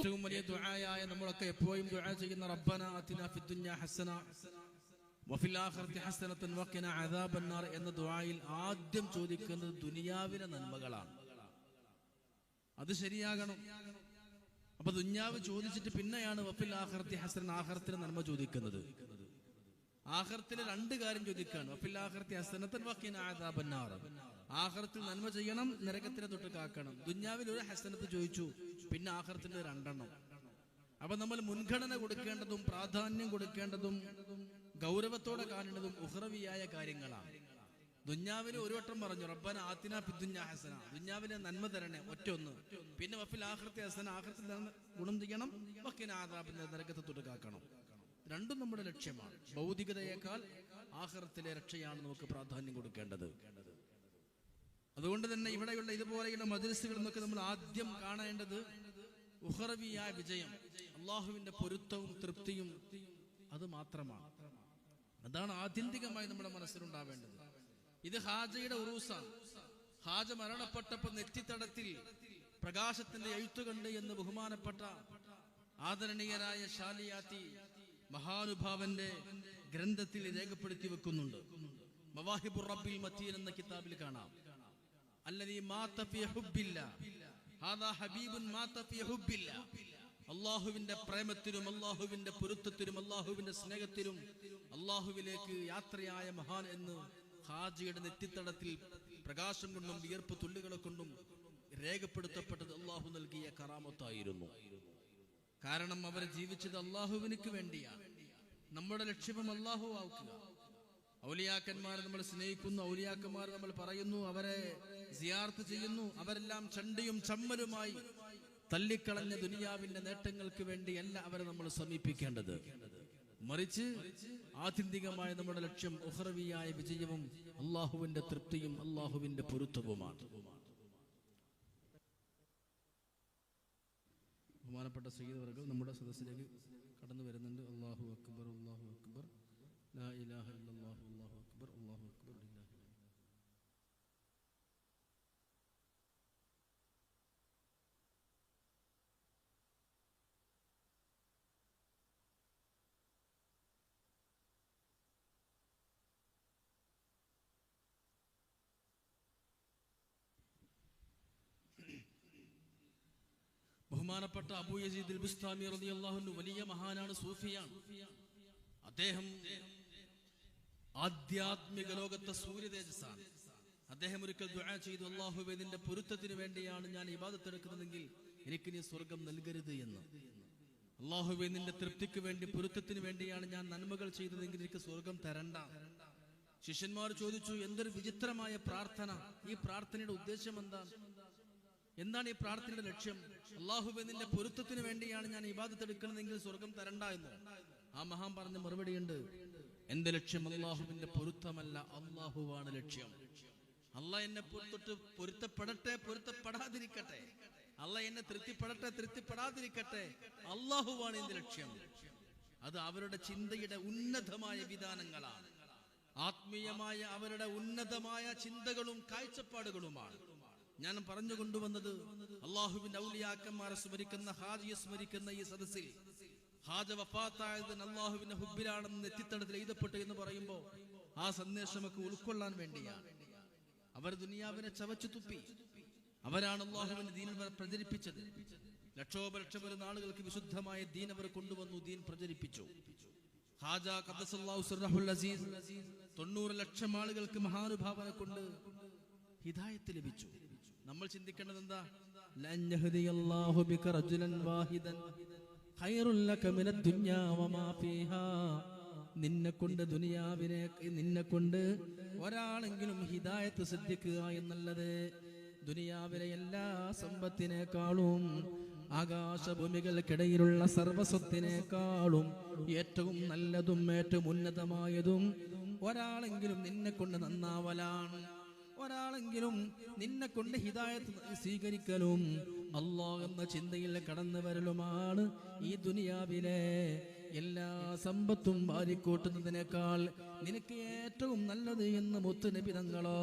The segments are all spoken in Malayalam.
ഏറ്റവും വലിയ ദുആയായ നമ്മളൊക്കെ എപ്പോഴും ദുആ ചെയ്യുന്ന റബ്ബന ഫി ഫിദ്ദുന്യ ഹസന വഫിൽ ആഖിറതി ഹസനത്തൻ വഖിന അദാബന്നാർ എന്ന ദുആയിൽ ആദ്യം ചോദിക്കുന്നത് ദുനിയാവിലെ നന്മകളാണ്. അത് ശരിയാകണം. അപ്പൊ ദുന്യാവ് ചോദിച്ചിട്ട് പിന്നെയാണ് വഫിൽ ആഖിറതി ഹസൻ ആഖിറത്തിന് നന്മ ചോദിക്കുന്നത്. ആഖിറത്തിലെ രണ്ട് കാര്യം ചോദിക്കാണ്. വഫിൽ ആഖിറതി ഹസനത്തൻ വക്കീൻ അദാബന്നാർ. ആഖിറത്തിൽ നന്മ ചെയ്യണം നരകത്തിനെ തൊട്ട് കാക്കണം. ദുന്യാവിൽ ഒരു ഹസനത്ത് ചോദിച്ചു പിന്നെ ആഖിറത്തിന്റെ രണ്ടെണ്ണം. അപ്പൊ നമ്മൾ മുൻഗണന കൊടുക്കേണ്ടതും പ്രാധാന്യം കൊടുക്കേണ്ടതും ഗൗരവത്തോടെ കാണേണ്ടതും ഉഹ്റവിയായ കാര്യങ്ങളാണ്. ദുഞ്ഞാവിന് ഒരു വട്ടം പറഞ്ഞു റബ്ബന ആത്തിന ഫിദ്ദുഞ്ഞ ഹസന. ദുഞ്ഞാവിനെ നന്മ തരണേ ഒറ്റ ഒന്ന്. പിന്നെ വഫിൽ ആഖിറത്തെ ഹസന ആഖിറത്തിൽ നന്മ ഗുണം ചെയ്യണം വക്കിന് ആദാബിന്റെ നരകത്തെ തുടക്കാക്കണം രണ്ടും നമ്മുടെ ലക്ഷ്യമാണ്. ഭൗതികതയേക്കാൾ ആഖിറത്തിലെ രക്ഷയാണ് നമുക്ക് പ്രാധാന്യം കൊടുക്കേണ്ടത്. അതുകൊണ്ട് തന്നെ ഇവിടെയുള്ള ഇതുപോലെയുള്ള നിന്നൊക്കെ നമ്മൾ ആദ്യം കാണേണ്ടത് ഉഹറവിയായ വിജയം അള്ളാഹുവിന്റെ പൊരുത്തവും തൃപ്തിയും അത് മാത്രമാണ്. അതാണ് ആത്യന്തികമായി നമ്മുടെ മനസ്സിലുണ്ടാവേണ്ടത്. ഇത് ഹാജയുടെ ഉറൂസാണ്. ഹാജ മരണപ്പെട്ടപ്പോ നെറ്റിത്തടത്തിൽ പ്രകാശത്തിന്റെ എഴുത്തുകണ്ട് എന്ന് ബഹുമാനപ്പെട്ട ആദരണീയരായ ഷാലിയാത്തി മഹാനുഭാവന്റെ ഗ്രന്ഥത്തിൽ രേഖപ്പെടുത്തി വെക്കുന്നുണ്ട്. മവാഹിബുറബിൽ മത്തീൻ എന്ന കിതാബിൽ കാണാം. അല്ലതീ മാത ഫീ അള്ളാഹുവിന്റെ പ്രേമത്തിലും അള്ളാഹുവിന്റെ പൊരുത്തത്തിലും അള്ളാഹുവിന്റെ സ്നേഹത്തിലും അള്ളാഹുവിലേക്ക് യാത്രയായ മഹാൻ എന്ന് ഹാജിയുടെ നെറ്റിത്തടത്തിൽ പ്രകാശം കൊണ്ടും വിയർപ്പ് തുള്ളികളെ കൊണ്ടും രേഖപ്പെടുത്തപ്പെട്ടത് അള്ളാഹു നൽകിയ കറാമത്തായിരുന്നു. കാരണം അവർ ജീവിച്ചത് അള്ളാഹുവിനക്ക് വേണ്ടിയാണ് നമ്മുടെ ലക്ഷ്യം അള്ളാഹു ആക്കുക ഔലിയാക്കന്മാരെ നമ്മൾ സ്നേഹിക്കുന്നു ഔലിയാക്കന്മാർ നമ്മൾ പറയുന്നു അവരെ സിയാർത്ത് ചെയ്യുന്നു. അവരെല്ലാം ചണ്ടിയും ചമ്മലുമായി തള്ളിക്കളഞ്ഞ ദുനിയാവിന്റെ നേട്ടങ്ങൾക്ക് വേണ്ടിയല്ല അവരെ നമ്മൾ സമീപിക്കേണ്ടത്. മറിച്ച് ആത്യന്തികമായ നമ്മുടെ ലക്ഷ്യം ഉഹ്റവിയായ വിജയവും അള്ളാഹുവിന്റെ തൃപ്തിയും അള്ളാഹുവിന്റെ പൊരുത്തവുമാണ്. ബഹുമാനപ്പെട്ട സയ്യിദവർകൾ നമ്മുടെ സദസ്സിലേക്ക് കടന്നു വരുന്നുണ്ട്. അള്ളാഹു അക്ബർ അള്ളാഹു അക്ബർ. ലാ ഇലാഹ അല്ലാഹു അക്ബർ അള്ളാഹു അക്ബർ. ബഹുമാനപ്പെട്ട അബൂ യസീദ് ബുസ്താമി റളിയല്ലാഹു വലിയ മഹാനാണ് സൂഫിയാണ്. അദ്ദേഹം ആധ്യാത്മിക ലോകത്തെ സൂര്യതേജസ്സാണ് അദ്ദേഹം ഒരിക്കൽ ദുആ ചെയ്തു അള്ളാഹുവേ നിന്റെ പൊരുത്തത്തിന് വേണ്ടിയാണ് ഞാൻ ഇബാദത്ത് എടുക്കുന്നതെങ്കിൽ എനിക്ക് നീ സ്വർഗം നൽകരുത് എന്ന്. അള്ളാഹുവേ നിന്റെ തൃപ്തിക്ക് വേണ്ടി പൊരുത്തത്തിന് വേണ്ടിയാണ് ഞാൻ നന്മകൾ ചെയ്തതെങ്കിൽ എനിക്ക് സ്വർഗം തരണ്ട. ശിഷ്യന്മാർ ചോദിച്ചു എന്തൊരു വിചിത്രമായ പ്രാർത്ഥന. ഈ പ്രാർത്ഥനയുടെ ഉദ്ദേശം എന്താണ് എന്താണ് ഈ പ്രാർത്ഥനയുടെ ലക്ഷ്യം? അള്ളാഹുബെ നിന്റെ പൊരുത്തത്തിന് വേണ്ടിയാണ് ഞാൻ ഇബാദത്ത് എടുക്കുന്നതെങ്കിൽ സ്വർഗം തരണ്ട എന്ന്. ആ മഹാൻ പറഞ്ഞ മറുപടിയുണ്ട്. എന്റെ ലക്ഷ്യം അള്ളാഹുവിന്റെ പൊരുത്തമല്ല അള്ളാഹുവാണ് ലക്ഷ്യം. അല്ല എന്നെ പൊരുത്തൊട്ട് പൊരുത്തപ്പെടട്ടെ പൊരുത്തപ്പെടാതിരിക്കട്ടെ. അല്ല എന്നെ തൃപ്തിപ്പെടട്ടെ തൃപ്തിപ്പെടാതിരിക്കട്ടെ. അള്ളാഹുവാണ് എന്റെ ലക്ഷ്യം. അത് അവരുടെ ചിന്തയുടെ ഉന്നതമായ വിധാനങ്ങളാണ്. ആത്മീയമായ അവരുടെ ഉന്നതമായ ചിന്തകളും കാഴ്ചപ്പാടുകളുമാണ്. ഞാൻ പറഞ്ഞു കൊണ്ടുവന്നത് അള്ളാഹുവിന്റെ ഔലിയാക്കന്മാരെ സ്മരിക്കുന്ന ഹാജിയെ സ്മരിക്കുന്ന ഈ സദസ്സിൽ ഹാജ വഫാത്തായതിന് അള്ളാഹുവിന്റെ ഹുബിലാണെന്ന് നെറ്റിത്തടത്തിൽ എഴുതപ്പെട്ടു എന്ന് പറയുമ്പോൾ ആ സന്ദേശമൊക്കെ ഉൾക്കൊള്ളാൻ വേണ്ടിയാണ്. അവർ ദുനിയാവിനെ ചവച്ചു തുപ്പി. അവരാണ് അള്ളാഹുവിന്റെ ദീൻ പ്രചരിപ്പിച്ചത്. ലക്ഷോപലക്ഷം നാളുകൾക്ക് ആളുകൾക്ക് വിശുദ്ധമായ ദീൻ അവർ കൊണ്ടുവന്നു ദീൻ പ്രചരിപ്പിച്ചു. ഹാജ അസീസ് തൊണ്ണൂറ് ലക്ഷം ആളുകൾക്ക് മഹാനുഭാവനെ കൊണ്ട് ഹിദായത്ത് ലഭിച്ചു. നമ്മൾ ചിന്തിക്കേണ്ടത് എന്താ നിന്നെ കൊണ്ട് ദുനിയാവിനെ നിന്നെ കൊണ്ട് ഒരാളെങ്കിലും ഹിദായത്ത് സിദ്ധിക്കുക എന്നുള്ളത് ദുനിയാവിലെ എല്ലാ സമ്പത്തിനേക്കാളും ആകാശഭൂമികൾക്കിടയിലുള്ള സർവസ്വത്തിനേക്കാളും ഏറ്റവും നല്ലതും ഏറ്റവും ഉന്നതമായതും ഒരാളെങ്കിലും നിന്നെ കൊണ്ട് നന്നാവലാണ്. ഒരാളെങ്കിലും നിന്നെ കൊണ്ട് ഹിദായത്ത് സ്വീകരിക്കലും അള്ളാ എന്ന ചിന്തയിൽ കടന്നു വരലുമാണ് ഈ ദുനിയാവിലെ എല്ലാ സമ്പത്തും വാരിക്കൂട്ടുന്നതിനേക്കാൾ നിനക്ക് ഏറ്റവും നല്ലത് എന്ന് മുത്തുനബി തങ്ങളോ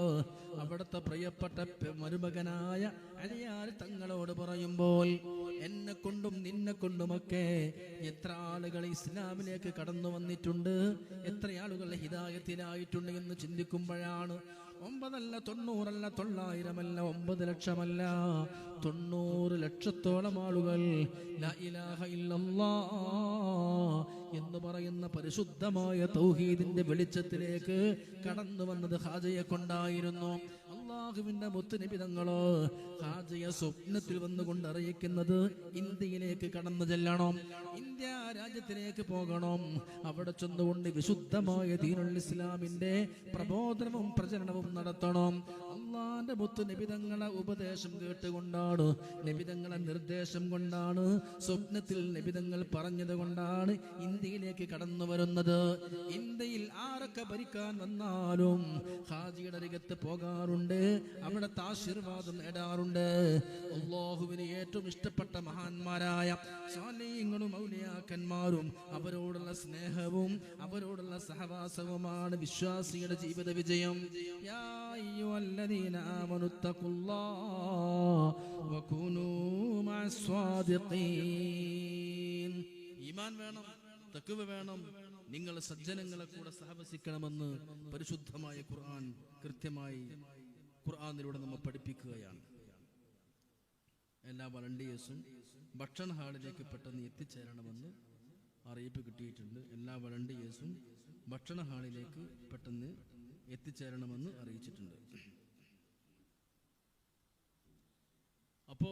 അവിടുത്തെ പ്രിയപ്പെട്ട മരുമകനായ അലിയാർ തങ്ങളോട് പറയുമ്പോൾ എന്നെ കൊണ്ടും നിന്നെ കൊണ്ടുമൊക്കെ എത്ര ആളുകൾ ഇസ്ലാമിലേക്ക് കടന്നു വന്നിട്ടുണ്ട്? എത്ര ആളുകൾ ഹിതായത്തിലായിട്ടുണ്ട് എന്ന് ചിന്തിക്കുമ്പോഴാണ് ഒമ്പതല്ല തൊണ്ണൂറല്ല തൊള്ളായിരമല്ല ഒമ്പത് ലക്ഷമല്ല. തൊണ്ണൂറ് ലക്ഷത്തോളം ആളുകൾ എന്ന് പറയുന്ന പരിശുദ്ധമായ തൗഹീദിന്റെ വെളിച്ചത്തിലേക്ക് കടന്നു വന്നത് ഹാജയെ കൊണ്ടായിരുന്നു. അള്ളാഹുവിന്റെ മുത്തുനിബിതങ്ങളോ ഹാജയ സ്വപ്നത്തിൽ വന്നുകൊണ്ട് അറിയിക്കുന്നത് ഇന്ത്യയിലേക്ക് കടന്നു ചെല്ലണം. ഇന്ത്യ രാജ്യത്തിലേക്ക് പോകണം. അവിടെ ചെന്നുകൊണ്ട് വിശുദ്ധമായ ദീനുൽ ഇസ്ലാമിന്റെ പ്രബോധനവും പ്രചരണവും നടത്തണം. അള്ളാന്റെ മുത്ത് നിബിതങ്ങളെ ഉപദേശം കേട്ടുകൊണ്ടാണ് നിബിതങ്ങളെ നിർദ്ദേശം കൊണ്ടാണ് സ്വപ്നത്തിൽ നിബിതങ്ങൾ പറഞ്ഞത് കൊണ്ടാണ് ഇന്ത്യയിലേക്ക് കടന്നു വരുന്നത്. ഇന്ത്യയിൽ ആരൊക്കെ ഭരിക്കാൻ വന്നാലും ഹാജിയുടെ അരികത്ത് പോകാറുണ്ട് അവിടുത്തെ ആശീർവാദം നേടാറുണ്ട്. അള്ളാഹുവിന് ഏറ്റവും ഇഷ്ടപ്പെട്ട മഹാന്മാരായ സ്വാലീങ്ങളും ഔലിയാക്കന്മാരും അവരോടുള്ള സ്നേഹവും അവരോടുള്ള സഹവാസവുമാണ് വിശ്വാസിയുടെ ജീവിത വിജയം. യാ അയ്യുഹല്ലദീന ആമനു وكونوا വകൂനൂ الصادقين. ഈമാൻ വേണം തക്കുവ വേണം. നിങ്ങൾ സജ്ജനങ്ങളെ കൂടെ സഹവസിക്കണമെന്ന് പരിശുദ്ധമായ ഖുർആൻ കൃത്യമായി ഖുർആനിലൂടെ നമ്മൾ പഠിപ്പിക്കുകയാണ്. എല്ലാ വളണ്ടിയേഴ്സും ഭക്ഷണ ഹാളിലേക്ക് പെട്ടെന്ന് എത്തിച്ചേരണമെന്ന് അറിയിപ്പ് കിട്ടിയിട്ടുണ്ട്. എല്ലാ വളണ്ടിയേഴ്സും ഭക്ഷണ ഹാളിലേക്ക് പെട്ടെന്ന് എത്തിച്ചേരണമെന്ന് അറിയിച്ചിട്ടുണ്ട്. അപ്പോ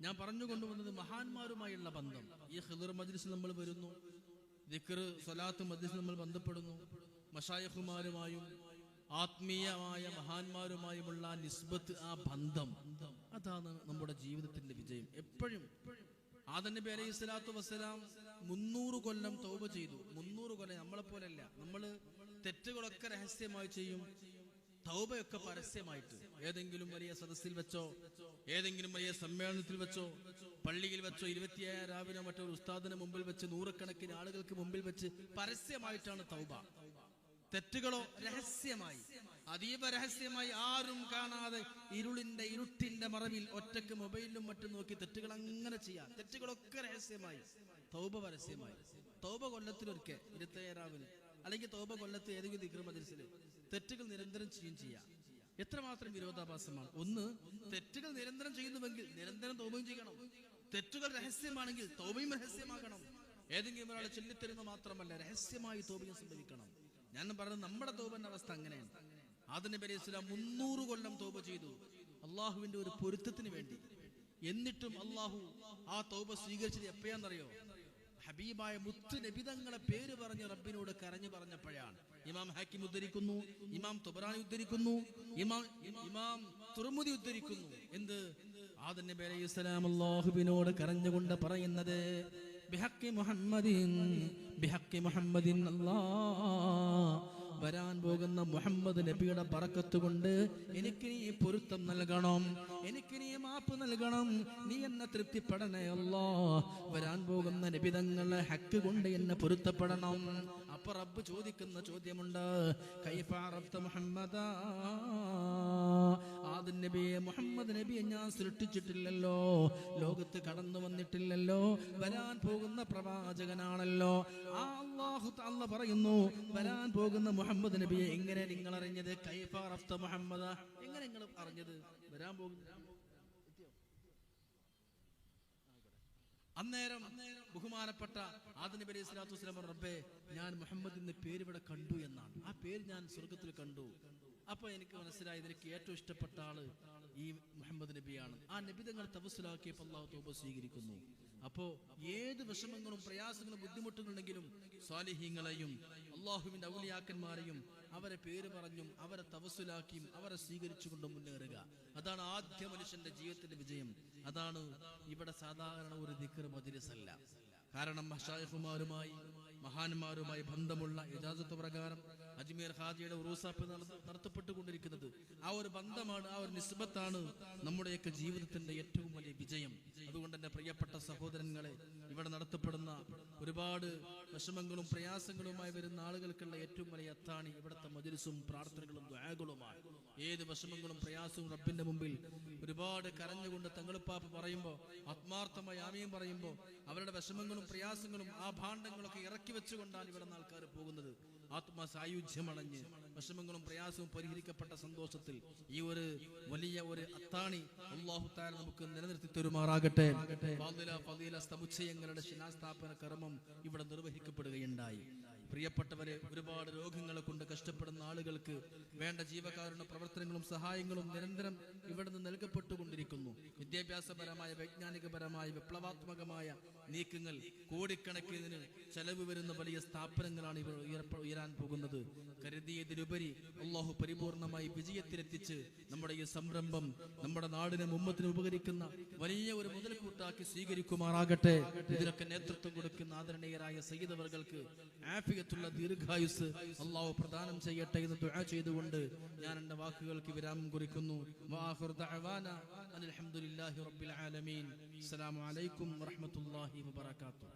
ഞാൻ പറഞ്ഞു കൊണ്ടുവന്നത് മഹാന്മാരുമായുള്ള ബന്ധം. ഈ ഹിദർ മജ്ലിസ് നമ്മൾ വരുന്നു. ദിക്കർ സ്വലാത്ത് മജ്ലിസ് നമ്മൾ ബന്ധപ്പെടുന്നു. മഷായഹുമാരുമായും ആത്മീയമായ മഹാന്മാരുമായുമുള്ള നിസ്ബത്ത് ആ ബന്ധം അതാണ് നമ്മുടെ ജീവിതത്തിന്റെ വിജയം. എപ്പോഴും ആദം നബി അലൈഹി സ്വലാത്തു വസ്സലാം മുന്നൂറ് കൊല്ലം തൗബ ചെയ്തു. മുന്നൂറ് കൊല്ലം നമ്മളെ പോലല്ല നമ്മൾ തെറ്റുകളൊക്കെ രഹസ്യമായി ചെയ്യും. തൗബയൊക്കെ പരസ്യമായിട്ട്. ഏതെങ്കിലും വലിയ സദസ്സിൽ വെച്ചോ ഏതെങ്കിലും വലിയ സമ്മേളനത്തിൽ വെച്ചോ പള്ളിയിൽ വെച്ചോ ഇരുപത്തിയേഴ് രാവിലെ മറ്റൊരു ഉസ്താദിന് മുമ്പിൽ വെച്ച് നൂറുകണക്കിന് ആളുകൾക്ക് മുമ്പിൽ വെച്ച് പരസ്യമായിട്ടാണ് തൗബ. തെറ്റുകളോ രഹസ്യമായി. അതീവ രഹസ്യമായി ആരും കാണാതെ ഇരുളിന്റെ ഇരുട്ടിന്റെ മറവിൽ ഒറ്റയ്ക്ക് മൊബൈലിലും മറ്റും നോക്കി തെറ്റുകൾ അങ്ങനെ ചെയ്യാം. തെറ്റുകളൊക്കെ രഹസ്യമായി. തൗബ പരസ്യമായി. തൗബ കൊല്ലത്തിലൊരിക്കൽ ഇരുപത്തേഴാവിന് അല്ലെങ്കിൽ തൗബ കൊല്ലത്ത് ഏതെങ്കിലും ദിക്ർ മദ്രസിൽ തെറ്റുകൾ നിരന്തരം ചെയ്യും ചെയ്യാം. എത്രമാത്രം വിരോധാഭാസമാണ്. ഒന്ന് തെറ്റുകൾ നിരന്തരം ചെയ്യുന്നുവെങ്കിൽ നിരന്തരം തൗബയും ചെയ്യണം. തെറ്റുകൾ രഹസ്യമാണെങ്കിൽ തൗബയും രഹസ്യമാക്കണം. ഏതെങ്കിലും ഒരാളെ ചൊല്ലിത്തരുന്ന മാത്രമല്ല രഹസ്യമായി തോപയും സംഭവിക്കണം. ഞാൻ പറഞ്ഞത് നമ്മുടെ തോപന്റെ അവസ്ഥ അങ്ങനെയാണ്. ആദം നബി ഇസ്ലാം മുന്നൂറ് കൊല്ലം തോപ ചെയ്തു. അള്ളാഹുവിന്റെ ഒരു പൊരുത്തത്തിന് വേണ്ടി. എന്നിട്ടും അള്ളാഹു ആ തോപ സ്വീകരിച്ചത് എപ്പോഴാണെന്നറിയോ? ഹബീബായ മുത്ത് നബിതങ്ങളെ പേര് പറഞ്ഞ് റബ്ബിനോട് കരഞ്ഞു പറഞ്ഞപ്പോഴാണ്. ഇമാം ഹാക്കിം ഉദ്ധരിക്കുന്നു ഇമാം തുബറാനി ഉദ്ധരിക്കുന്നു ഇമാം ഇമാം തുറമുതി ഉദ്ധരിക്കുന്നു. എന്ത്? ആദൻ അള്ളാഹുവിനോട് കരഞ്ഞുകൊണ്ട് പറയുന്നത് ബിഹക്കി മുഹമ്മദിൻ ബിഹക്കി മുഹമ്മദിൻ അല്ലാ വരാൻ പോകുന്ന മുഹമ്മദ് നബിയുടെ പറക്കത്ത് കൊണ്ട് എനിക്ക് നീ പൊരുത്തം നൽകണം. എനിക്ക് നീ മാപ്പ് നൽകണം. നീ എന്നെ തൃപ്തിപ്പെടണേ അല്ലോ. വരാൻ പോകുന്ന നബിതങ്ങളെ ഹക്ക് കൊണ്ട് എന്നെ പൊരുത്തപ്പെടണം. അപ്പൊ റബ്ബ് ചോദിക്കുന്ന ചോദ്യമുണ്ട്. കൈഫാറത്ത മുഹമ്മദ ആദ്യ നബിയെ മുഹമ്മദ് നബിയെ ഞാൻ സൃഷ്ടിച്ചിട്ടില്ലല്ലോ. ലോകത്ത് കടന്നു വന്നിട്ടില്ലല്ലോ. വരാൻ പോകുന്ന പ്രവാചകനാണല്ലോ. ആ അള്ളാഹു അല്ല പറയുന്നു വരാൻ പോകുന്ന മുഹമ്മദ് നബിയെ എങ്ങനെ നിങ്ങൾ അറിഞ്ഞത് കൈഫാറത്ത മുഹമ്മദ എങ്ങനെ നിങ്ങൾ അറിഞ്ഞത്? വരാൻ പോകുന്ന അന്നേരം ബഹുമാനപ്പെട്ട ആദിനി അലൈഹി സ്വലാത്തു വസ്സലാം റബ്ബേ ഞാൻ മുഹമ്മദ് എന്ന പേര് ഇവിടെ കണ്ടു എന്നാണ്. ആ പേര് ഞാൻ സ്വർഗത്തിൽ കണ്ടു. അപ്പൊ എനിക്ക് മനസ്സിലായി എനിക്ക് ഏറ്റവും ഇഷ്ടപ്പെട്ട ആൾ ഈ മുഹമ്മദ് നബിയാണ്. ആ നബി തങ്ങൾ തപസ്സിലാക്കിയപ്പോൾ അള്ളാഹു തോബ സ്വീകരിക്കുന്നു. അപ്പോ ഏത് വിഷമങ്ങളും പ്രയാസങ്ങളും ബുദ്ധിമുട്ടുകളുണ്ടെങ്കിലും സ്വാലിഹീങ്ങളെയും അള്ളാഹുവിന്റെ ഔലിയാക്കന്മാരെയും അവരെ പേര് പറഞ്ഞും അവരെ തപസ്സിലാക്കിയും അവരെ സ്വീകരിച്ചുകൊണ്ട് മുന്നേറുക. അതാണ് ആദ്യ മനുഷ്യന്റെ ജീവിതത്തിന്റെ വിജയം. അതാണ് ഇവിടെ സാധാരണ ഒരു ദിക്കർ മജിലിസ് അല്ല കാരണം മഷായിഫുമാരുമായി മഹാന്മാരുമായി ബന്ധമുള്ള ഇജാസത്ത് പ്രകാരം അജ്മീർ ഹാജിയുടെ ഉറൂസാപ്പ് നടത്ത- നടത്തപ്പെട്ടുകൊണ്ടിരിക്കുന്നത്. ആ ഒരു ബന്ധമാണ് ആ ഒരു നിസ്ബത്താണ് നമ്മുടെയൊക്കെ ജീവിതത്തിന്റെ ഏറ്റവും വലിയ വിജയം. അതുകൊണ്ട് തന്നെ പ്രിയപ്പെട്ട സഹോദരങ്ങളെ ഇവിടെ നടത്തപ്പെടുന്ന ഒരുപാട് വിഷമങ്ങളും പ്രയാസങ്ങളുമായി വരുന്ന ആളുകൾക്കുള്ള ഏറ്റവും വലിയ അത്താണി ഇവിടുത്തെ മജുരിസും പ്രാർത്ഥനകളും ദ്വാകളുമാണ് ഏത് വിഷമങ്ങളും പ്രയാസവും റബ്ബിന്റെ മുമ്പിൽ ഒരുപാട് കരഞ്ഞുകൊണ്ട് തങ്ങളുപ്പാപ്പ് പറയുമ്പോൾ ആത്മാർത്ഥമായി ആമയും പറയുമ്പോൾ അവരുടെ വിഷമങ്ങളും പ്രയാസങ്ങളും ആ ഭാണ്ഡങ്ങളൊക്കെ ഇറക്കി വെച്ചുകൊണ്ടാണ് ഇവിടെ നിന്ന് ആൾക്കാർ പോകുന്നത്. ആത്മാ സായുജ്യമണഞ്ഞ് വിഷമങ്ങളും പ്രയാസവും പരിഹരിക്കപ്പെട്ട സന്തോഷത്തിൽ ഈ ഒരു വലിയ ഒരു അത്താണി അള്ളാഹു താര നമുക്ക് നിലനിർത്തി തരുമാറാകട്ടെ. ഫാദില, സമുച്ചയങ്ങളുടെ ശിലാസ്ഥാപന കർമ്മം ഇവിടെ നിർവഹിക്കപ്പെടുകയുണ്ടായി. പ്രിയപ്പെട്ടവരെ ഒരുപാട് രോഗങ്ങളെ കൊണ്ട് കഷ്ടപ്പെടുന്ന ആളുകൾക്ക് വേണ്ട ജീവകാരുണ്യ പ്രവർത്തനങ്ങളും സഹായങ്ങളും നിരന്തരം ഇവിടെ നിന്ന് നൽകപ്പെട്ടുകൊണ്ടിരിക്കുന്നു. വിദ്യാഭ്യാസപരമായ വൈജ്ഞാനികപരമായ വിപ്ലവാത്മകമായ നീക്കങ്ങൾ കോടിക്കണക്കിന് ചെലവ് വരുന്ന വലിയ സ്ഥാപനങ്ങളാണ് ഇവർ ഉയരാൻ പോകുന്നത്. കരുതിയതിലുപരി അള്ളാഹു പരിപൂർണമായി വിജയത്തിലെത്തിച്ച് നമ്മുടെ ഈ സംരംഭം നമ്മുടെ നാടിനെ മുമ്പത്തിന് ഉപകരിക്കുന്ന വലിയ ഒരു മുതൽക്കൂട്ടാക്കി സ്വീകരിക്കുമാറാകട്ടെ. ഇതിനൊക്കെ നേതൃത്വം കൊടുക്കുന്ന ആദരണീയരായ സയ്യിദവർക്ക് ആഫിയത്തുള്ള ദീർഘായുസ് അള്ളാഹു പ്രദാനം ചെയ്യട്ടെ എന്ന് ദുആ ചെയ്തുകൊണ്ട് ഞാൻ എന്റെ വാക്കുകൾക്ക് വിരാമം കുറിക്കുന്നു. ഹംദുലില്ലാഹി റബ്ബിൽ ആലമീൻ. അസ്സലാമു അലൈക്കും വറഹ്മത്തുള്ളാഹി വബറകാതുഹു.